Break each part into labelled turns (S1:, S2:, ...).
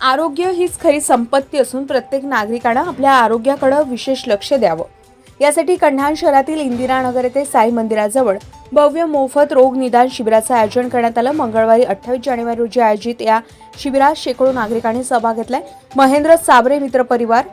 S1: आरोग्य हीच खरी संपत्ती असून प्रत्येक नागरिकानं आपल्या आरोग्याकडं विशेष लक्ष द्यावं. यासाठी कन्हान शहरातील इंदिरानगर येथे साई मंदिराजवळ भव्य मोफत रोग निदान शिबिराचं आयोजन करण्यात आलं. मंगळवारी अठ्ठावीस जानेवारी रोजी आयोजित या शिबिरात शेकडो नागरिकांनी सहभाग घेतलाय. महेंद्र साबरे मित्र परिवार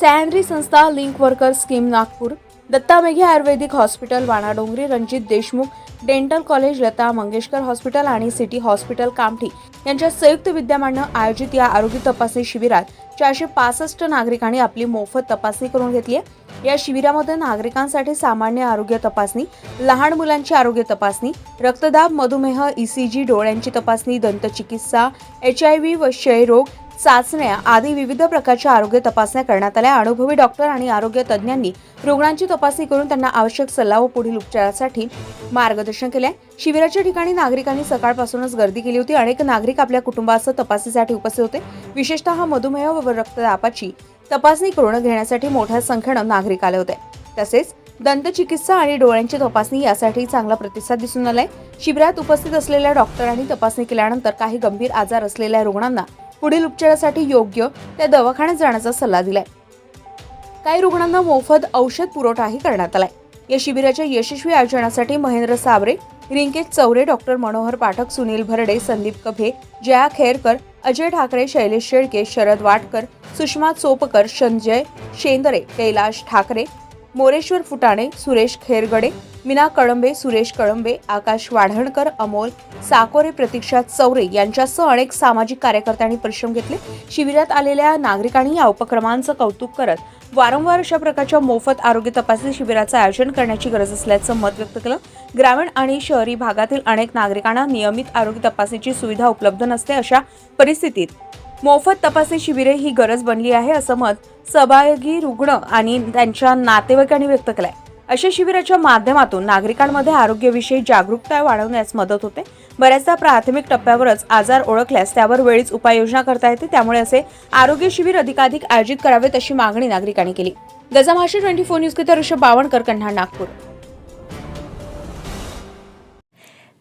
S1: सॅनरी संस्था link worker scheme Nagpur Datta Meghe Ayurvedic hospital Wanadongri Ranjit Deshmukh dental college Lata Mangeshkar hospital आणि सिटी हॉस्पिटल कामठी यांच्या संयुक्त विद्यमानं आयोजित या आरोग्य तपासणी शिबिरात चारशे पासष्ट नागरिकांनी आपली मोफत तपासणी करून घेतली आहे. या शिबिरामध्ये नागरिकांसाठी सामान्य आरोग्य तपासणी लहान मुलांची आरोग्य तपासणी रक्तदाब मधुमेह ईसीजी डोळ्यांची तपासणी दंतचिकित्सा एच आय व्ही व क्षयरोग चाचण्या आदी विविध प्रकारच्या आरोग्य तपासण्या करण्यात आल्या. अनुभवी डॉक्टर आणि आरोग्य तज्ज्ञांनी रुग्णांची तपासणी करून त्यांना आवश्यक सल्ला व पुढील उपचारासाठी मार्गदर्शन केले. शिबिराच्या ठिकाणी नागरिकांनी सकाळपासूनच गर्दी केली होती. अनेक नागरिक आपल्या कुटुंबासह तपासणीसाठी उपस्थित होते. विशेषतः मधुमेह व रक्तदाबाची तपासणी करून घेण्यासाठी मोठ्या संख्येनं नागरिक आले होते. तसेच दंतचिकित्सा आणि डोळ्यांची तपासणी यासाठी चांगला प्रतिसाद दिसून आलाय. शिबिरात उपस्थित असलेल्या डॉक्टरांनी तपासणी केल्यानंतर काही गंभीर आजार असलेल्या रुग्णांना पुढील उपचारासाठी योग्य त्या दवाखान्यात जाण्याचा सल्ला दिलाय. काही रुग्णांना मोफत औषध पुरवठाही करण्यात आलाय. या शिबिराच्या यशस्वी आयोजनासाठी महेंद्र साबरे रिंकेश चौरे डॉक्टर मनोहर पाठक सुनील भरडे संदीप कभे जया खेरकर अजय ठाकरे शैलेश शेळके शरद वाटकर सुषमा चोपकर संजय शेंदरे कैलाश ठाकरे मोरेश्वर फुटाणे सुरेश खेरगडे मीना कळंबे सुरेश कळंबे आकाश वाढणकर अमोल साकोरे प्रतीक्षा चौरे यांच्यासह अनेक सामाजिक कार्यकर्त्यांनी परिश्रम घेतले. शिबिरात आलेल्या नागरिकांनी या उपक्रमांचं कौतुक करत वारंवार अशा प्रकारच्या मोफत आरोग्य तपासणी शिबिराचं आयोजन करण्याची गरज असल्याचं मत व्यक्त केलं. ग्रामीण आणि शहरी भागातील अनेक नागरिकांना नियमित आरोग्य तपासणीची सुविधा उपलब्ध नसते अशा परिस्थितीत मोफत तपासणी शिबिरे ही गरज बनली आहे असं मत सहभागी रुग्ण आणि त्यांच्या नातेवाईकांनी व्यक्त केलं आहे अशा शिबिराच्या माध्यमातून नागरिकांमध्ये आरोग्यविषयी जागरूकता वाढवण्यास मदत होते. बऱ्याचदा प्राथमिक टप्प्यावरच आजार ओळखल्यास त्यावर वेळीच उपाययोजना करता येते. त्यामुळे असे आरोग्य शिबिर अधिकाधिक आयोजित करावेत अशी मागणी नागरिकांनी केली. गजामाशी ट्वेंटी फोर न्यूज के ऋषभ बावणकर कन्हा नागपूर.